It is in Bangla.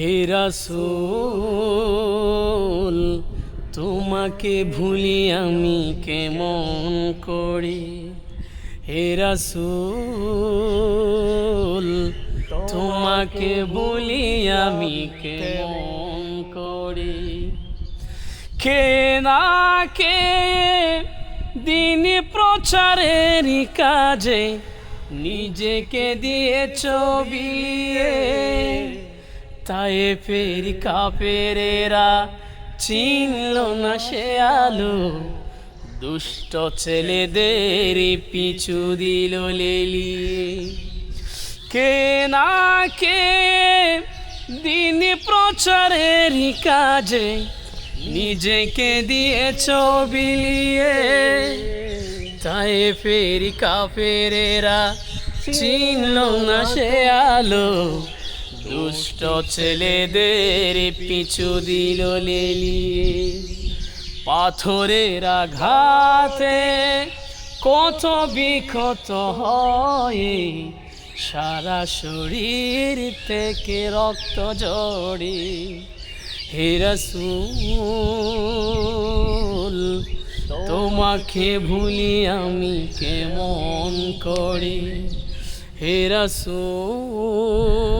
হে রাসূল, তোমাকে ভুলি আমি কেমন করি? হে রাসূল, তোমাকে বলি আমি কেমন করি? কে না কে দিন প্রচারের কাজে নিজেকে দিয়েছ বিলিয়ে তাই ফের কাপেরেরা চিনল না সে আলো। দুষ্ট ছেলেদের পিছু দিল লেলিয়ে কে না কে দিন প্রচারের কাজে নিজেকে দিয়েছ বিলিয়ে। তাই ফেরি কাফেরেরা চিনল না সে আলো। দুষ্ট ছেলেদের পিছু দিল লেলিয়ে পাথরের আঘাতে কত বিক্ষত হয়। সারা শরীর থেকে রক্ত জড়ি হে রাসূল, তোমাকে ভুলি আমি কেমন করি? হে রাসূল